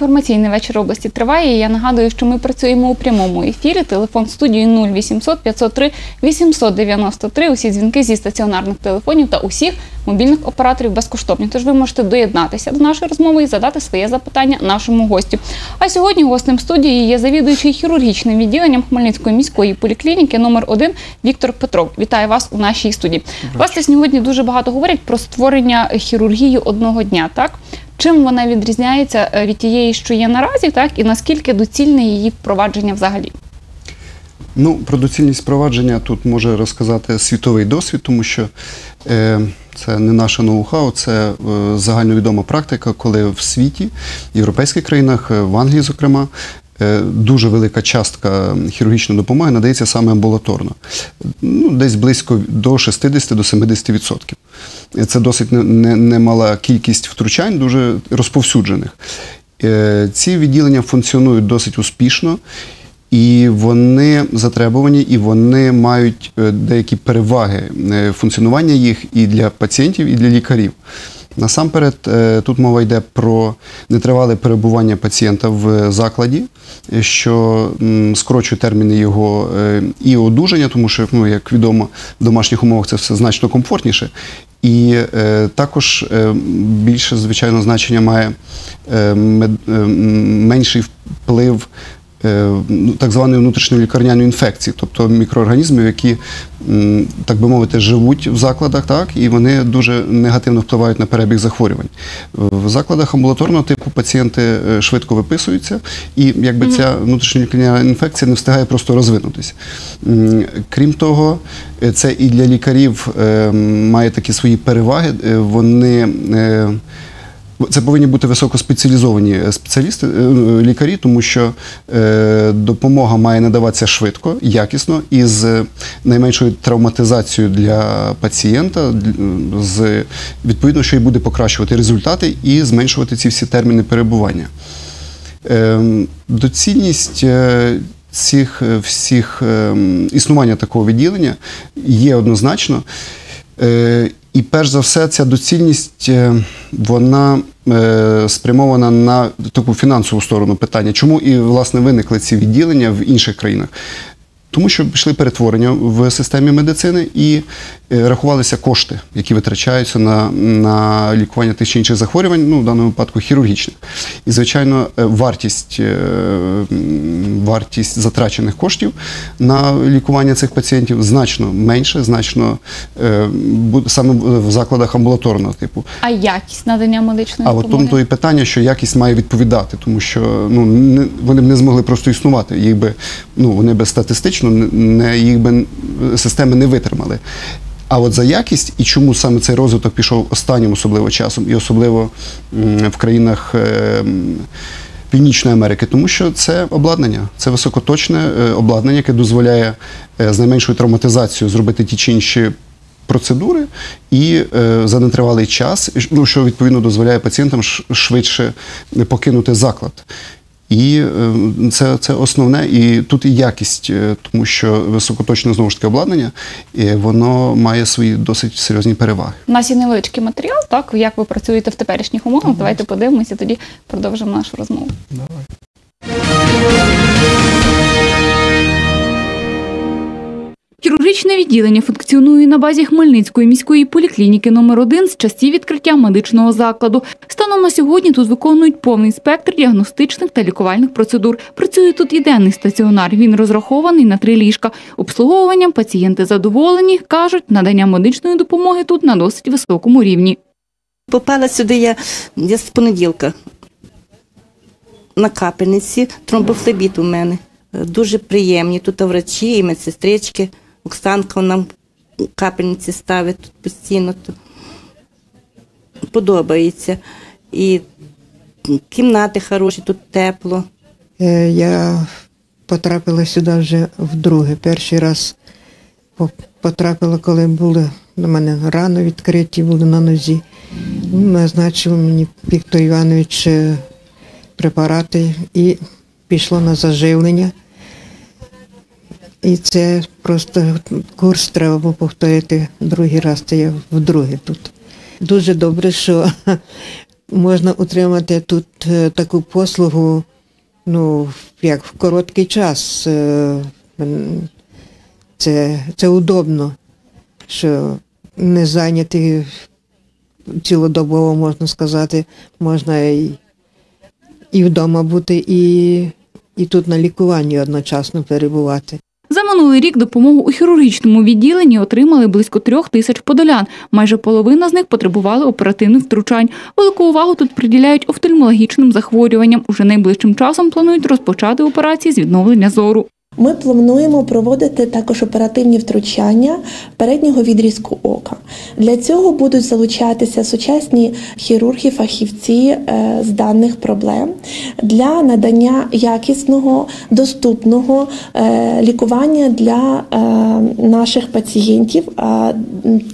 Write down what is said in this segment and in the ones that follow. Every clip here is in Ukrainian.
Інформаційний вечір області триває. і Я нагадую, що ми працюємо у прямому ефірі. Телефон студії 0800 503 893. Усі дзвінки зі стаціонарних телефонів та усіх мобільних операторів безкоштовні. Тож ви можете доєднатися до нашої розмови і задати своє запитання нашому гостю. А сьогодні гостем студії є завідуючий хірургічним відділенням Хмельницької міської поліклініки номер 1 Віктор Петров. Вітаю вас у нашій студії. Власне, сьогодні дуже багато говорять про створення хірургії одного дня. Так чим вона відрізняється е, від тієї, що є наразі, так і наскільки доцільне її впровадження взагалі? Ну, про доцільність впровадження тут може розказати світовий досвід, тому що е, це не наше ноу-хау, це е, загальновідома практика, коли в світі, в європейських країнах, е, в Англії, зокрема, дуже велика частка хірургічної допомоги надається саме амбулаторно. Ну, десь близько до 60 до 70%. І Це досить не- не- немала кількість втручань, дуже розповсюджених. Е, Ці відділення функціонують досить успішно. І вони затребувані, і вони мають е, деякі переваги е, функціонування їх і для пацієнтів, і для лікарів. Насамперед, е, тут мова йде про нетривале перебування пацієнта в закладі, що скорочує терміни його е, і одужання, тому що, ну, як відомо, в домашніх умовах це все значно комфортніше. І е, також е, більше, звичайно, значення має е, е, менший вплив так званої внутрішньолікарняної інфекції, тобто мікроорганізмів, які, так би мовити, живуть в закладах, так, і вони дуже негативно впливають на перебіг захворювань. В закладах амбулаторного типу пацієнти е, швидко виписуються, і якби ця внутрішньолікарняна інфекція не встигає просто розвинутися. Крім того, е, це і для лікарів е, має такі свої переваги. Е, Вони е, це повинні бути високоспеціалізовані е, спеціалісти, е, лікарі, тому що е, допомога має надаватися швидко, якісно і з найменшою травматизацією для пацієнта, з відповідно, що і буде покращувати результати і зменшувати ці всі терміни перебування. Ем, Доцільність е, цих е, всіх ем, існування такого відділення є однозначно. І перш за все, ця доцільність е, вона е, спрямована на таку фінансову сторону питання. Чому і власне виникли ці відділення в інших країнах? Тому що пішли перетворення в системі медицини і е, рахувалися кошти, які витрачаються на, на лікування тих чи інших захворювань, ну в даному випадку хірургічних. І, звичайно, е, вартість, е, вартість затрачених коштів на лікування цих пацієнтів значно менше, значно саме в закладах амбулаторного типу. А якість надання медичної А от тому то і питання, що якість має відповідати, тому що ну не, вони б не змогли просто існувати. Їх би ну вони би статистично не, не їх би системи не витримали. А от за якість і чому саме цей розвиток пішов останнім особливо часом, і особливо в країнах. е, Північної Америки, тому що це обладнання, це високоточне е, обладнання, яке дозволяє е, з найменшою травматизацією зробити ті чи інші процедури і за нетривалий час, ну, що відповідно дозволяє пацієнтам швидше покинути заклад. І е, це, це основне, і тут і якість, е, тому що високоточне знову ж таки обладнання, і воно має свої досить серйозні переваги. У нас є невеличкий матеріал, так як ви працюєте в теперішніх умовах. Давайте подивимося, тоді продовжимо нашу розмову. Хірургічне відділення функціонує на базі Хмельницької міської поліклініки номер 1 з часів відкриття медичного закладу. Станом на сьогодні тут виконують повний спектр діагностичних та лікувальних процедур. Працює тут і денний стаціонар. Він розрахований на три ліжка. Обслуговуванням пацієнти задоволені. кажуть, надання медичної допомоги тут на досить високому рівні. Попала сюди я, я з понеділка на капельниці, тромбофлебіт у мене. Дуже приємні. Тут врачі і медсестрички. Оксанка нам капельниці ставить тут постійно. То Подобається. І кімнати хороші, тут тепло. Е, Я потрапила сюди вже вдруге. Перший раз потрапила, коли були до мене рано відкриті, були на нозі. Ну, Назначив мені Віктор Іванович е, препарати і пішло на заживлення. І це просто курс треба було повторити другий раз. Це я вдруге тут. Дуже добре, що можна отримати тут е, таку послугу, ну, як в короткий час. Е, Це, це удобно, що не зайняти цілодобово, можна сказати, можна і, і вдома бути, і, і тут на лікуванні одночасно перебувати. Минулий рік допомогу у хірургічному відділенні отримали близько трьох тисяч подолян. Майже половина з них потребували оперативних втручань. Велику увагу тут приділяють офтальмологічним захворюванням. Уже найближчим часом планують розпочати операції з відновлення зору. Ми плануємо проводити також оперативні втручання переднього відрізку ока. Для цього будуть залучатися сучасні хірурги, фахівці е, з даних проблем для надання якісного, доступного е, лікування для е, наших пацієнтів, а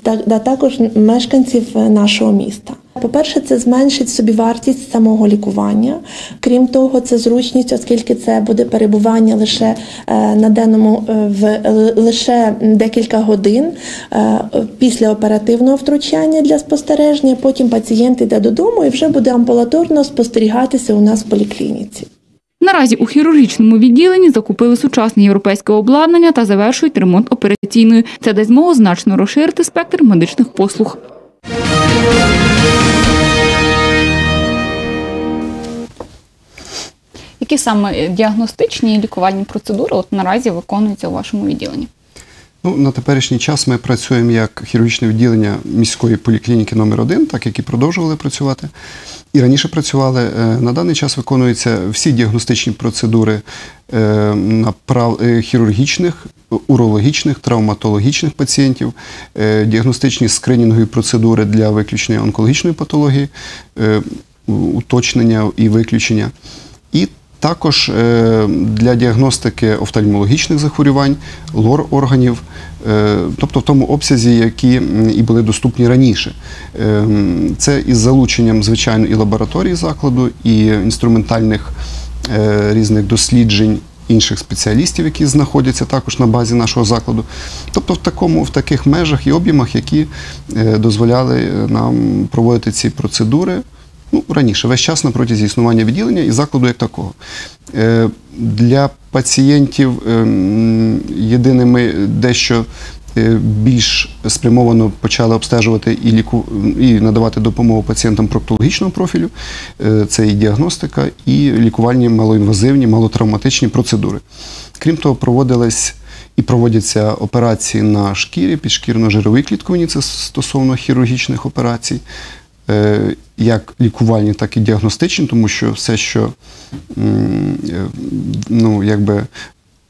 та- та також мешканців нашого міста. По-перше, це зменшить собівартість самого лікування. Крім того, це зручність, оскільки це буде перебування лише е, на денному е, в лише декілька годин е, після оперативного втручання для спостереження. Потім пацієнт йде додому і вже буде амбулаторно спостерігатися у нас в поліклініці. Наразі у хірургічному відділенні закупили сучасне європейське обладнання та завершують ремонт операційної. Це дасть змогу значно розширити спектр медичних послуг. Які саме діагностичні і лікувальні процедури от наразі виконуються у вашому відділенні? Ну, на теперішній час ми працюємо як хірургічне відділення міської поліклініки номер 1 так як і продовжували працювати. І раніше працювали. Е, На даний час виконуються всі діагностичні процедури е, е, хірургічних, урологічних, травматологічних пацієнтів, е, діагностичні скринінгові процедури для виключення онкологічної патології, е, уточнення і виключення. І також е, для діагностики офтальмологічних захворювань, лор органів, е, тобто в тому обсязі, які і були доступні раніше. Е, Це із залученням, звичайно, і лабораторії закладу, і інструментальних різних досліджень. Інших спеціалістів, які знаходяться також на базі нашого закладу, тобто в такому, в таких межах і об'ємах, які дозволяли нам проводити ці процедури ну, раніше, весь час на протязі існування відділення і закладу як такого. Е, Для пацієнтів ем, єдиними дещо е, більш спрямовано почали обстежувати і, ліку... і надавати допомогу пацієнтам проктологічного профілю. Е, Це і діагностика, і лікувальні малоінвазивні, малотравматичні процедури. Крім того, проводились і проводяться операції на шкірі, підшкірно-жировій клітковині, це стосовно хірургічних операцій як лікувальні, так і діагностичні, тому що все, що е, ну, якби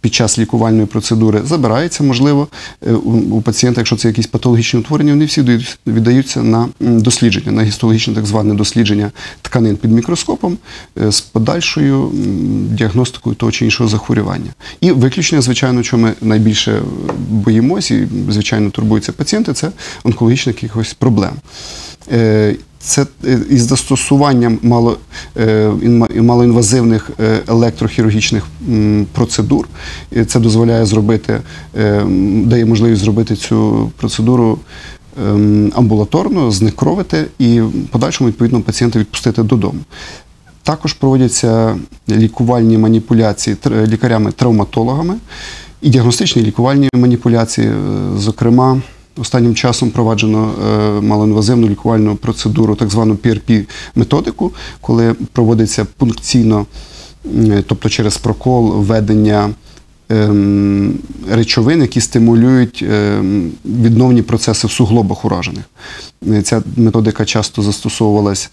під час лікувальної процедури забирається, можливо, е, у, пацієнта, якщо це якісь патологічні утворення, вони всі віддаються на дослідження, на гістологічне так зване дослідження тканин під мікроскопом е, з подальшою діагностикою того чи іншого захворювання. І виключення, звичайно, чого ми найбільше е, боїмося і, звичайно, турбуються пацієнти, це онкологічних якихось проблем. Це е, із застосуванням мало, е, малоінвазивних е, електрохірургічних процедур. Це дозволяє зробити, дає можливість зробити цю процедуру ем, амбулаторно, знекровити і в подальшому відповідно пацієнта відпустити додому. Також проводяться лікувальні маніпуляції тр- лікарями-травматологами і діагностичні лікувальні маніпуляції. Зокрема, останнім часом проваджено е, малоінвазивну лікувальну процедуру, так звану PRP-методику, коли проводиться пункційно, тобто через прокол введення ем, речовин, які стимулюють ем, відновні процеси в суглобах уражених. Ця методика часто застосовувалась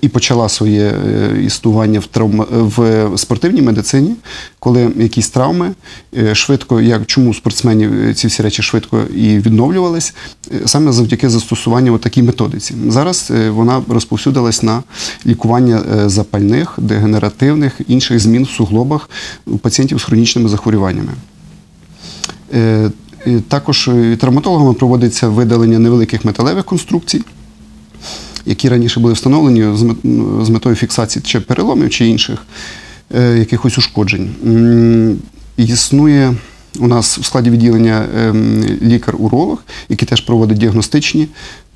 і почала своє е, існування в, травма, в спортивній медицині, коли якісь травми е, швидко, як чому спортсменів е, ці всі речі швидко і відновлювались, е, саме завдяки застосуванню такій методиці. Зараз е, вона розповсюдилась на лікування е, запальних, дегенеративних, інших змін в суглобах у пацієнтів з хронічними захворюваннями. Е, Також е, травматологами проводиться видалення невеликих металевих конструкцій, які раніше були встановлені з мет- з метою фіксації чи переломів, чи інших е, якихось ушкоджень. Існує У нас в складі відділення ем, лікар-уролог, який теж проводить діагностичні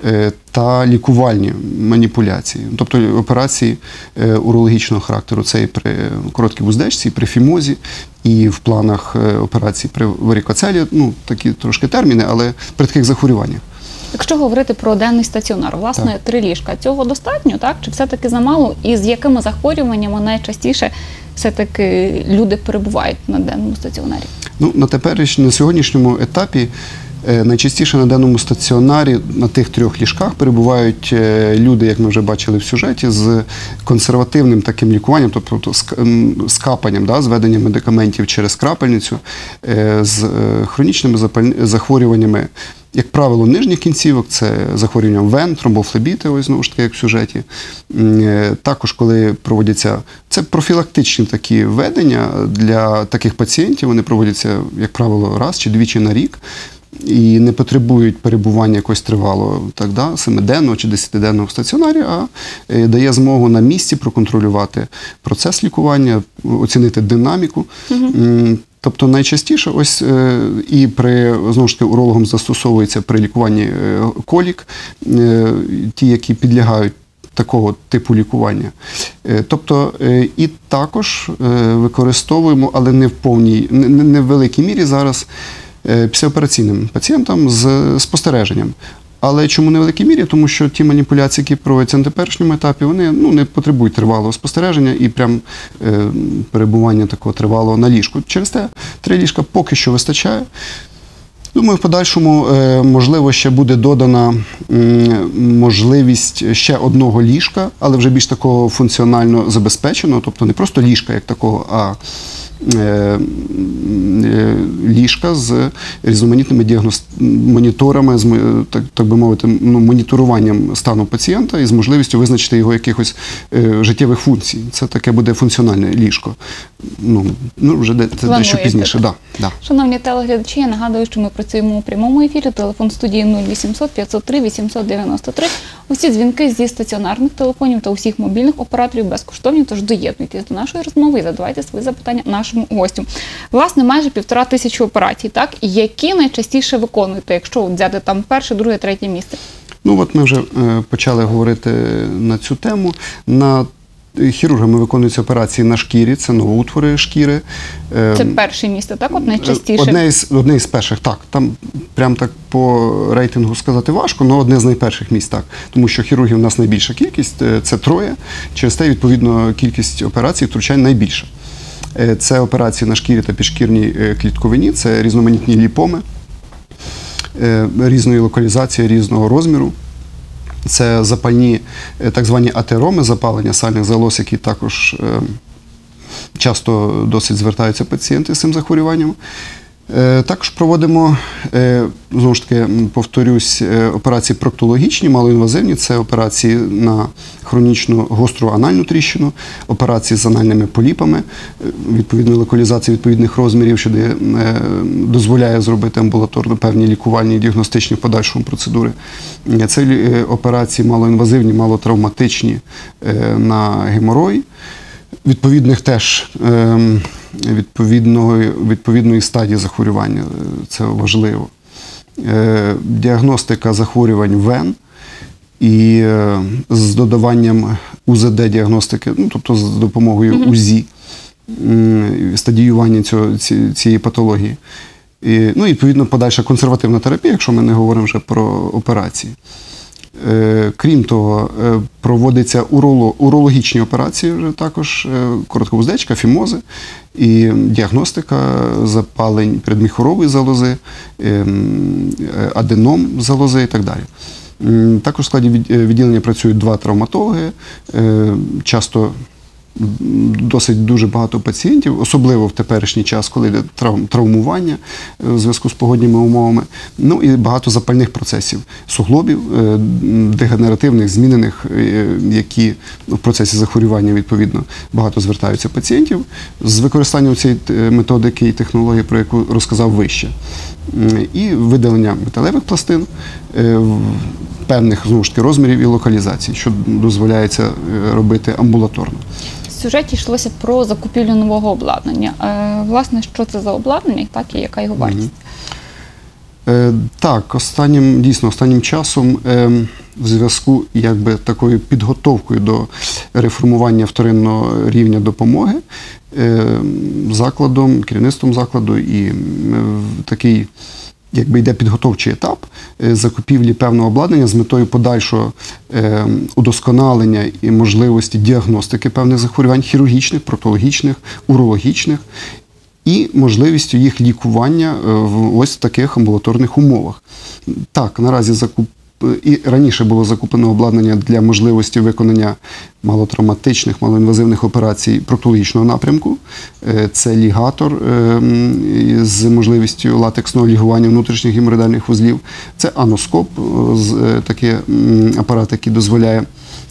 е, та лікувальні маніпуляції, тобто операції е, урологічного характеру. Це і при короткій вуздечці, і при фімозі, і в планах операцій при варікоцелі, ну такі трошки терміни, але при таких захворюваннях. Якщо говорити про денний стаціонар, власне, Так. три ліжка, цього достатньо, так? Чи все-таки замало? І з якими захворюваннями найчастіше все-таки люди перебувають на денному стаціонарі? Ну, на теперішньому, на сьогоднішньому етапі е, найчастіше на денному стаціонарі на тих трьох ліжках перебувають е, люди, як ми вже бачили в сюжеті, з консервативним таким лікуванням, тобто з, з капанням, да, з введенням медикаментів через крапельницю, е, з хронічними захворюваннями. Як правило, нижніх кінцівок це захворювання вен, тромбофлебіти, ось знову ж таки, як в сюжеті. Е, Також, коли проводяться це профілактичні такі введення для таких пацієнтів, вони проводяться, як правило, раз чи двічі на рік. І не потребують перебування якось тривалого, так, да, семиденного чи десятиденного в стаціонарі, а е, дає змогу на місці проконтролювати процес лікування, оцінити динаміку. Тобто найчастіше ось е, і при знову ж таки урологом застосовується при лікуванні е, колік, е, ті, які підлягають такого типу лікування. Тобто і також використовуємо, але не в повній, не, в великій мірі зараз післяопераційним пацієнтам з спостереженням. Але чому не в великій мірі? Тому що ті маніпуляції, які проводяться на теперішньому етапі, вони ну, не потребують тривалого спостереження і прям е, перебування такого тривалого на ліжку. Через те три ліжка поки що вистачає. Думаю, в подальшому е, можливо ще буде додана можливість ще одного ліжка, але вже більш такого функціонально забезпеченого, тобто не просто ліжка як такого, а ліжка з різноманітними діагноз... моніторами, з так, так би мовити, ну, моніторуванням стану пацієнта і з можливістю визначити його якихось е, життєвих функцій. Це таке буде функціональне ліжко. Ну, ну вже де, це дещо пізніше. Да, да. Шановні телеглядачі, я нагадую, що ми працюємо у прямому ефірі. Телефон студії 0800 503 893. Усі дзвінки зі стаціонарних телефонів та усіх мобільних операторів безкоштовні. Тож доєднуйтесь до нашої розмови і задавайте свої запитання нашому гостю. Власне, майже півтора тисячі операцій, так які найчастіше виконуєте, якщо взяти там перше, друге, третє місце. Ну от ми вже е, почали говорити на цю тему. На хірургами виконуються операції на шкірі, це новоутвори шкіри. Е, Це перше місце, так от найчастіше. Одне із, одне із перших, так. Там прям так по рейтингу сказати важко, але одне з найперших місць так. Тому що хірургів у нас найбільша кількість, е, це троє. Через те, відповідно, кількість операцій втручань найбільша. Е, Це операції на шкірі та підшкірній е, клітковині, це різноманітні ліпоми е, різної локалізації, різного розміру. Це запальні так звані атероми, запалення сальних залоз, які також часто досить звертаються пацієнти з цим захворюванням. Е, Також проводимо, е, знову ж таки, повторюсь, е, операції проктологічні, малоінвазивні. Це операції на хронічну гостру анальну тріщину, операції з анальними поліпами, відповідної локалізації відповідних розмірів, що дозволяє зробити амбулаторно певні лікувальні і діагностичні в подальшому процедури. Це операції малоінвазивні, малотравматичні на геморой відповідних теж ем, відповідної, відповідної стадії захворювання. Це важливо. Е, Діагностика захворювань вен і е, з додаванням УЗД-діагностики, ну, тобто з допомогою УЗІ, стадіювання цього, ці- цієї патології. І, ну, і відповідно, подальша консервативна терапія, якщо ми не говоримо вже про операції. Е, Крім того, проводиться проводяться урологічні операції також, е, коротковуздечка, фімози і діагностика запалень передміхорової залози, е, аденом залози і так далі. Також в складі е, відділення працюють два травматологи. е, Часто досить дуже багато пацієнтів, особливо в теперішній час, коли йде трав- травмування е, в зв'язку з погодніми умовами. Ну і багато запальних процесів суглобів, е, дегенеративних, змінених, е, які в процесі захворювання відповідно багато звертаються пацієнтів з використанням цієї методики і технології, про яку розказав вище. І видалення металевих пластин певних знову ж таки розмірів і локалізацій, що дозволяється робити амбулаторно. Сюжеті йшлося про закупівлю нового обладнання. Е, власне, що це за обладнання, так і яка його вартість? Е, Так, останнім дійсно останнім часом е, в зв'язку якби такою підготовкою до реформування вторинного рівня допомоги е, закладом, керівництвом закладу і такий. Якби йде підготовчий етап е, закупівлі певного обладнання з метою подальшого е, удосконалення і можливості діагностики певних захворювань хірургічних, протологічних, урологічних і можливістю їх лікування е, в ось таких амбулаторних умовах. Так, наразі закуп. І раніше було закуплено обладнання для можливості виконання малотравматичних, малоінвазивних операцій проктологічного напрямку. Е, Це лігатор е, з можливістю латексного лігування внутрішніх геморроїдальних вузлів. Це аноскоп, е, е, такий апарат, який дозволяє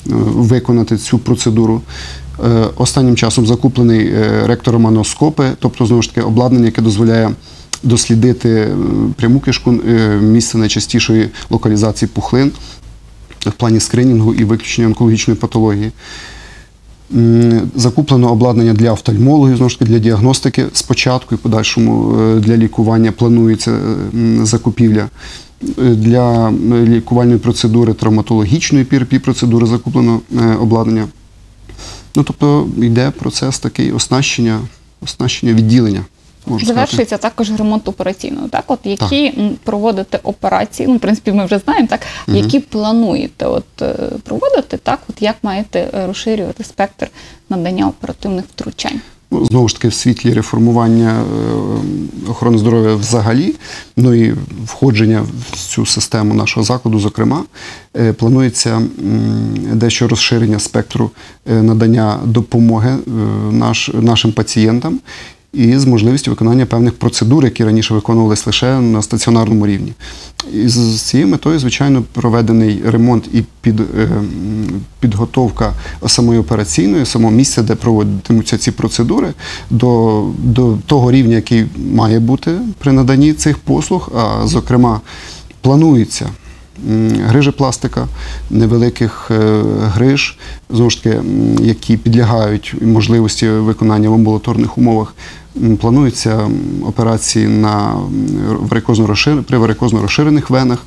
виконати цю процедуру. Останнім часом закуплений ректором аноскопи, тобто знову ж таки обладнання, яке дозволяє дослідити е, пряму кишку е, місце найчастішої локалізації пухлин в плані скринінгу і виключення онкологічної патології. Закуплено обладнання для офтальмологів, знову ж таки для діагностики спочатку і подальшому е, для лікування планується закупівля. Для лікувальної процедури травматологічної PRP процедури закуплено обладнання. Ну, тобто йде процес такий оснащення, оснащення відділення. Можна сказати. Завершується також ремонт операційного. Так, от які м, проводите операції? Ну, в принципі, ми вже знаємо, так які плануєте от е, проводити, так, от як маєте е, розширювати спектр надання оперативних втручань? Ну, знову ж таки, в світлі реформування е, охорони здоров'я взагалі, ну і входження в цю систему нашого закладу, зокрема, планується дещо розширення спектру надання допомоги наш, нашим пацієнтам. І з можливістю виконання певних процедур, які раніше виконувалися лише на стаціонарному рівні. І з цією метою, звичайно, проведений ремонт і під, е, підготовка самої операційної, самого місця, де проводитимуться ці процедури, до, до того рівня, який має бути при наданні цих послуг. А зокрема, планується м, грижепластика, невеликих е, гриж, знову ж таки, які підлягають можливості виконання в амбулаторних умовах. Плануються операції на варикозно при варикозно розширених венах,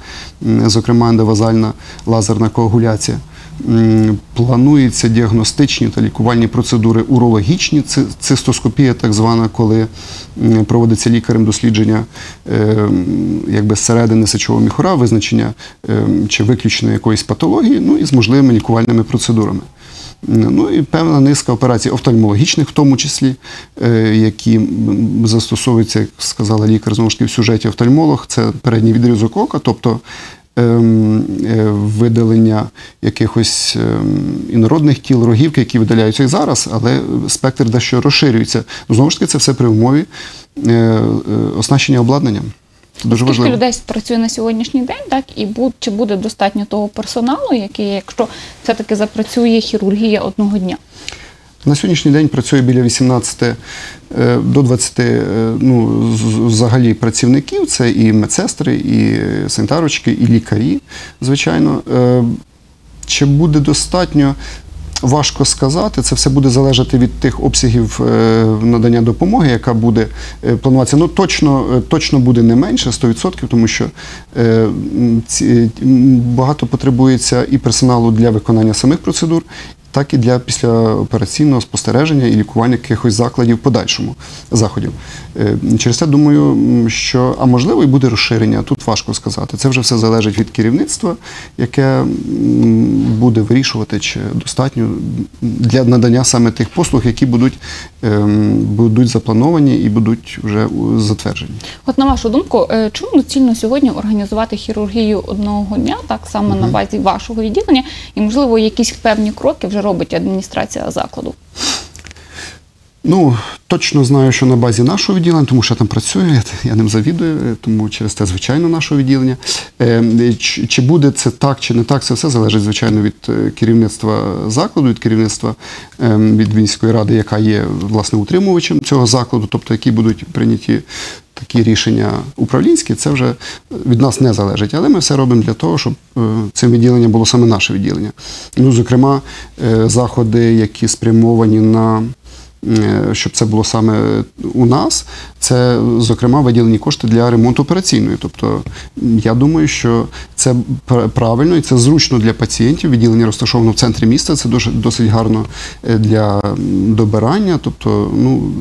зокрема ендовазальна лазерна коагуляція. Плануються діагностичні та лікувальні процедури урологічні, цистоскопія, так звана, коли проводиться лікарем дослідження е, якби зсередини сечового міхура, визначення е, чи виключення якоїсь патології, ну і з можливими лікувальними процедурами. Ну і певна низка операцій офтальмологічних, в тому числі, е, які застосовуються, як сказала лікар, знову ж таки в сюжеті офтальмолог, це передній відрізок ока, тобто ем, е, видалення якихось ем, інородних тіл, рогівки, які видаляються і зараз, але спектр дещо розширюється. Знову ж таки, це все при умові е, оснащення обладнанням. Це дуже Скільки важливо. людей працює на сьогоднішній день, так і буд, чи буде достатньо того персоналу, який, якщо все-таки запрацює хірургія одного дня? На сьогоднішній день працює біля 18 е, до 20 е, ну, взагалі працівників. Це і медсестри, і санітарочки, і лікарі, звичайно. Е, Чи буде достатньо? Важко сказати, це все буде залежати від тих обсягів е, надання допомоги, яка буде е, плануватися. Ну точно, е, точно буде не менше 100%, тому що багато потребується і персоналу для виконання самих процедур, так і для післяопераційного спостереження і лікування якихось закладів подальшому заходів. Е, Через це думаю, що а можливо і буде розширення. Тут важко сказати. Це вже все залежить від керівництва, яке буде вирішувати, чи достатньо для надання саме тих послуг, які будуть, ем, будуть заплановані і будуть вже затверджені. От на вашу думку, е, чому доцільно сьогодні організувати хірургію одного дня, так саме на базі вашого відділення, і можливо якісь певні кроки вже робить адміністрація закладу? Ну, точно знаю, що на базі нашого відділення, тому що я там працюю, я, я ним завідую, тому через те, звичайно, нашого відділення. Е, Чи, чи буде це так, чи не так, це все залежить, звичайно, від е, керівництва закладу, від керівництва е, від Вінської ради, яка є власне утримувачем цього закладу, тобто які будуть прийняті такі рішення управлінські, це вже від нас не залежить. Але ми все робимо для того, щоб е, цим відділенням було саме наше відділення. Ну, зокрема, е, заходи, які спрямовані на щоб це було саме у нас, це зокрема виділені кошти для ремонту операційної. Тобто я думаю, що це правильно і це зручно для пацієнтів. Відділення розташовано в центрі міста. Це досить гарно е, для добирання, тобто ну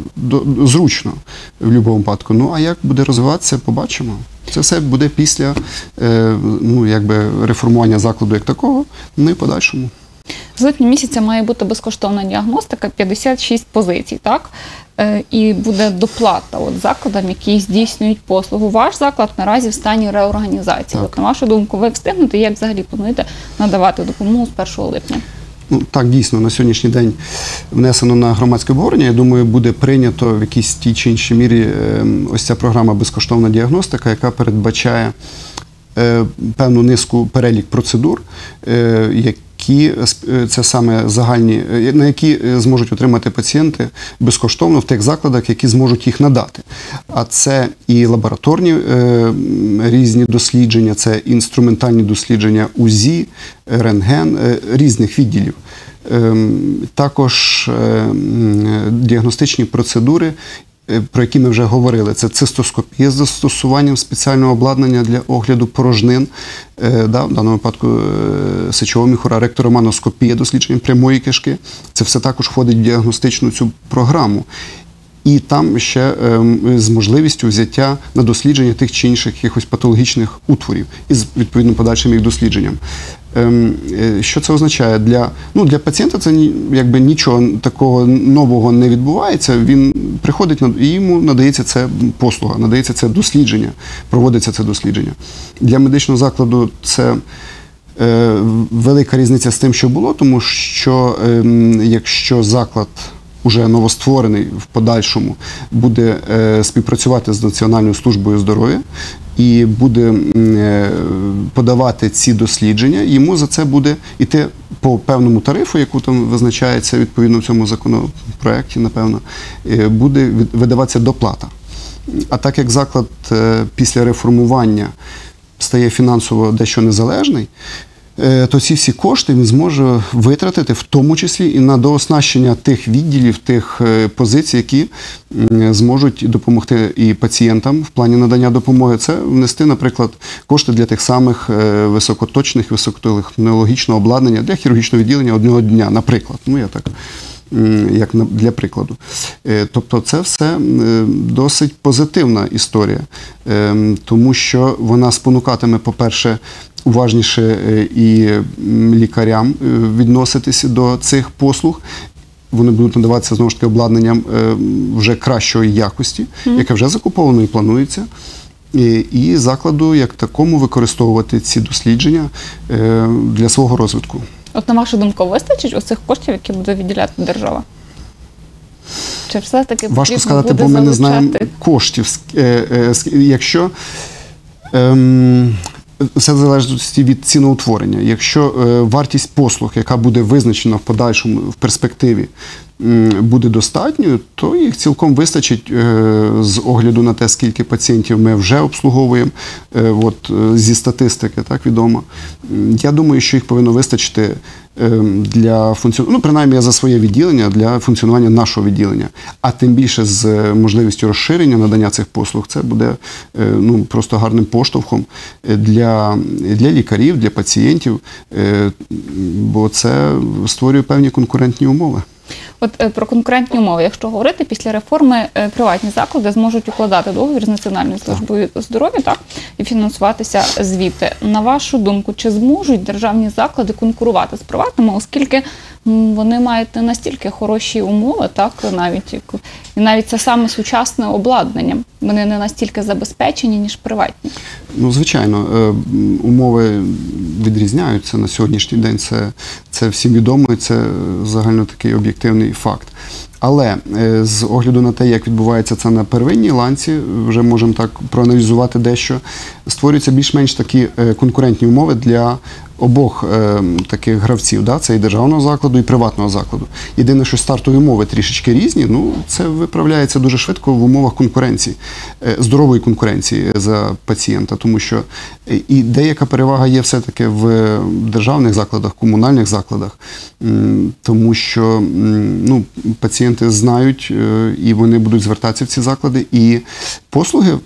зручно в будь-якому випадку. Ну а як буде розвиватися, побачимо. Це все буде після е, ну, якби реформування закладу як такого, ну і подальшому. З липня місяця має бути безкоштовна діагностика, 56 позицій, так? Е, І буде доплата от закладам, які здійснюють послугу. Ваш заклад наразі в стані реорганізації. От, на вашу думку, ви встигнете, як взагалі плануєте надавати допомогу з 1 липня? Ну так дійсно на сьогоднішній день внесено на громадське обговорення. Я думаю, буде прийнято в якійсь тій чи іншій мірі е, ось ця програма безкоштовна діагностика, яка передбачає е, певну низку перелік процедур, е, які е, це саме загальні, е, на які е, зможуть отримати пацієнти безкоштовно в тих закладах, які зможуть їх надати. А це і лабораторні е, різні дослідження, це інструментальні дослідження УЗІ, рентген е, різних відділів. Ем, Також е, діагностичні процедури, е, про які ми вже говорили, це цистоскопія з застосуванням спеціального обладнання для огляду порожнин, е, да, в даному випадку е, сечового міхура, ректороманоскопія, дослідження прямої кишки. Це все також входить в діагностичну цю програму. І там ще ем, з можливістю взяття на дослідження тих чи інших якихось патологічних утворів із відповідно подальшим їх дослідженням. Ем, е, що це означає? Для, ну, для пацієнта це якби нічого такого нового не відбувається. Він приходить і йому надається це послуга, надається це дослідження, проводиться це дослідження. Для медичного закладу це. Е, велика різниця з тим, що було, тому що ем, якщо заклад уже новостворений в подальшому буде е, співпрацювати з Національною службою здоров'я і буде е, подавати ці дослідження, йому за це буде йти по певному тарифу, яку там визначається відповідно в цьому законопроекті, напевно, е, буде видаватися доплата. А так як заклад е, після реформування стає фінансово дещо незалежний, то ці всі кошти він зможе витратити, в тому числі і на дооснащення тих відділів, тих е, позицій, які зможуть допомогти і пацієнтам в плані надання допомоги. Це внести, наприклад, кошти для тих самих е, високоточних, високотехнологічного обладнання для хірургічного відділення одного дня, наприклад. Ну я так як для прикладу. Е, Тобто це все е, досить позитивна історія, Ем, тому що вона спонукатиме, по-перше, уважніше е, і лікарям е, відноситися до цих послуг. Вони будуть надаватися знову ж таки обладнанням е, вже кращої якості, яке вже закуповано і планується. І, і закладу як такому використовувати ці дослідження для свого розвитку. От на вашу думку, вистачить оцих коштів, які буде виділяти держава? Чи все таки Важко сказати, бо ми не знаємо коштів. Якщо ем, все залежить від ціноутворення. Якщо е, вартість послуг, яка буде визначена в подальшому в перспективі, буде достатньою, то їх цілком вистачить е, з огляду на те, скільки пацієнтів ми вже обслуговуємо. Е, От е, зі статистики, так відомо. Я думаю, що їх повинно вистачити для функціонування, ну, принаймні я за своє відділення для функціонування нашого відділення. А тим більше з можливістю розширення надання цих послуг, це буде ну, просто гарним поштовхом для, для лікарів, для пацієнтів, бо це створює певні конкурентні умови. От е, про конкурентні умови, якщо говорити, після реформи е, приватні заклади зможуть укладати договір з Національною службою здоров'я так і фінансуватися звідти. На вашу думку, чи зможуть державні заклади конкурувати з приватними, оскільки вони мають не настільки хороші умови, так навіть і навіть це саме сучасне обладнання. Вони не настільки забезпечені, ніж приватні. Ну, звичайно, е, умови відрізняються на сьогоднішній день. Це, це всім відомо, і це загально такий об'єктивний факт. Але е, з огляду на те, як відбувається це на первинній ланці, вже можемо так проаналізувати дещо. Створюються більш-менш такі е, конкурентні умови для обох е, таких гравців. Да? Це і державного закладу, і приватного закладу. Єдине, що стартові умови трішечки різні, ну це виправляється дуже швидко в умовах конкуренції. здорової конкуренції за пацієнта, тому що і деяка перевага є все-таки в державних закладах, комунальних закладах, тому що ну, пацієнти знають е, і вони будуть звертатися в ці заклади, і послуги е,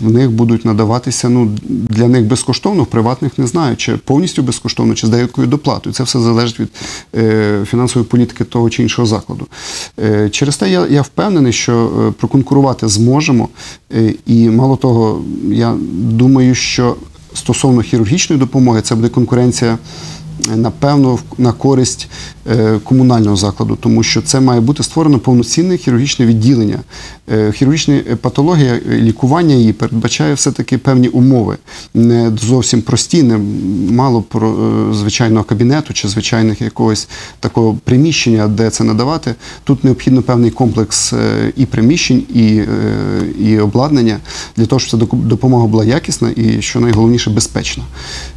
в них будуть надаватися ну, для них безкоштовно, в приватних не знаю, чи повністю безкоштовно, чи з деякою доплатою. Це все залежить від е, фінансової політики того чи іншого закладу. Через те я, я впевнений, що проконкурувати зможемо. І мало того, я думаю, що стосовно хірургічної допомоги це буде конкуренція. Напевно, на користь е, комунального закладу, тому що це має бути створено повноцінне хірургічне відділення. Е, Хірургічна патологія, е, лікування її передбачає все-таки певні умови, не зовсім прості, не мало про звичайного кабінету чи звичайних якогось такого приміщення, де це надавати. Тут необхідно певний комплекс і приміщень, і, і обладнання для того, щоб ця допомога була якісна і, що найголовніше, безпечна.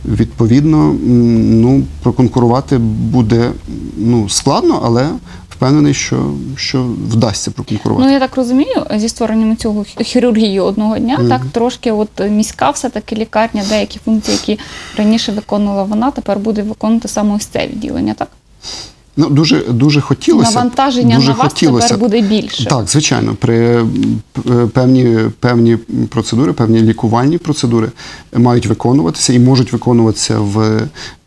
Відповідно, ну, проконкурувати буде ну, складно, але впевнений, що, що вдасться проконкурувати. Ну я так розумію, зі створенням цього хірургії одного дня, так трошки, от міська все-таки лікарня, деякі функції, які раніше виконувала вона, тепер буде виконувати саме ось це відділення, так? Ну, дуже, дуже хотілося. Навантаження дуже на вас хотілося тепер буде більше. Так, звичайно, при е, певні, певні процедури, певні лікувальні процедури мають виконуватися і можуть виконуватися в.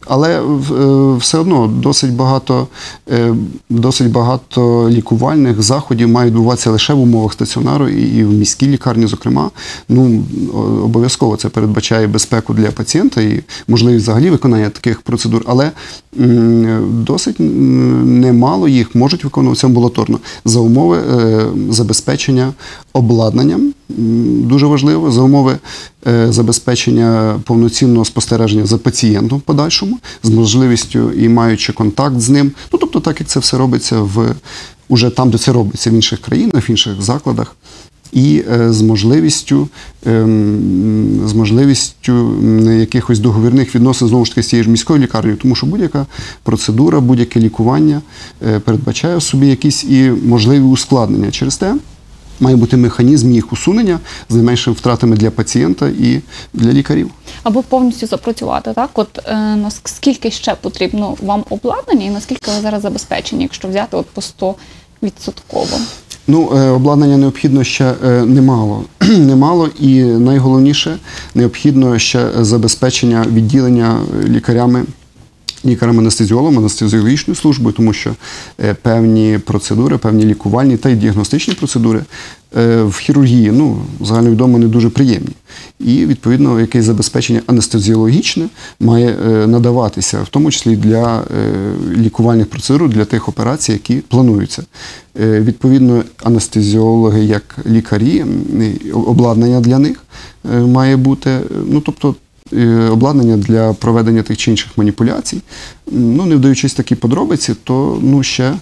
Але е, все одно досить багато, е, досить багато лікувальних заходів має відбуватися лише в умовах стаціонару і в міській лікарні, зокрема. Ну обов'язково це передбачає безпеку для пацієнта і можливість взагалі виконання таких процедур. Але досить немало їх можуть виконуватися амбулаторно за умови е, забезпечення обладнанням. Дуже важливо за умови забезпечення повноцінного спостереження за пацієнтом подальшому, з можливістю і маючи контакт з ним. Ну тобто, так як це все робиться в уже там, де це робиться в інших країнах, в інших закладах. І е, з можливістю, ем, з можливістю якихось договірних відносин знову ж таки з цією ж міською лікарнею, тому що будь-яка процедура, будь-яке лікування е, передбачає собі якісь і можливі ускладнення. Через те має бути механізм їх усунення з найменшими втратами для пацієнта і для лікарів. Або повністю запрацювати, так? От е, наскільки ще потрібно вам обладнання і наскільки ви зараз забезпечені, якщо взяти от по 100 відсотково? Ну, е, обладнання необхідно ще е, немало. немало, і найголовніше необхідно ще забезпечення відділення е, лікарями. Лікарем анестезіологом, анестезіологічною службою, тому що е, певні процедури, певні лікувальні та й діагностичні процедури е, в хірургії, ну, загальновідомо, не дуже приємні. І, відповідно, якесь забезпечення анестезіологічне має е, надаватися, в тому числі для лікувальних процедур, для тих операцій, які плануються. Відповідно, анестезіологи, як лікарі, обладнання для них має бути. Ну, тобто, обладнання для проведення тих чи інших маніпуляцій. Ну, не вдаючись такі подробиці, то ну, ще,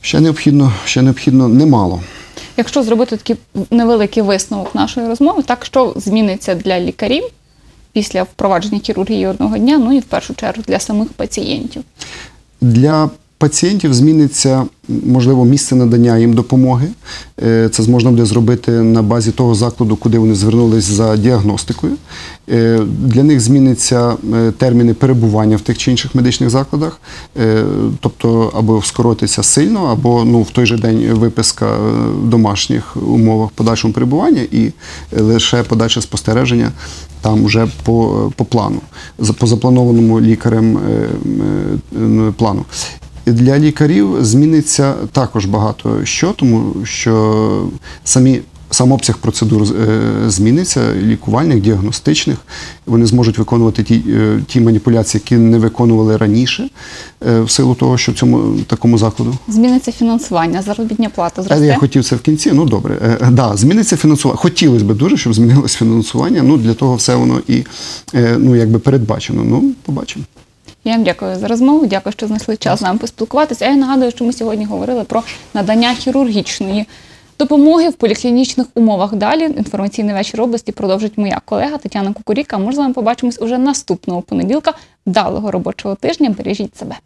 ще необхідно, ще необхідно немало. Якщо зробити такий невеликий висновок нашої розмови, так що зміниться для лікарів після впровадження хірургії одного дня, ну і в першу чергу для самих пацієнтів. Для пацієнтів зміниться можливо місце надання їм допомоги. Е, Це можна буде зробити на базі того закладу, куди вони звернулись за діагностикою. Е, Для них зміняться е, терміни перебування в тих чи інших медичних закладах, тобто або скоротиться сильно, або ну, в той же день виписка в домашніх умовах подальшому перебування і лише подальше спостереження там вже по, по плану, по запланованому лікарем плану. Для лікарів зміниться також багато що, тому що самі сам обсяг процедур е, зміниться, лікувальних, діагностичних. Вони зможуть виконувати ті, е, ті маніпуляції, які не виконували раніше, е, в силу того, що в цьому такому закладу. Зміниться фінансування, заробітня плата зросте. я хотів це в кінці. Ну добре, да, зміниться фінансування. Хотілося б дуже, щоб змінилось фінансування. Ну для того все воно і ну якби передбачено. Ну побачимо. Я вам дякую за розмову. Дякую, що знайшли час з нами поспілкуватися. А я нагадую, що ми сьогодні говорили про надання хірургічної допомоги в поліклінічних умовах. Далі інформаційний вечір області продовжить моя колега Тетяна Кукуріка. Ми з вами побачимось уже наступного понеділка, вдалого робочого тижня. Бережіть себе.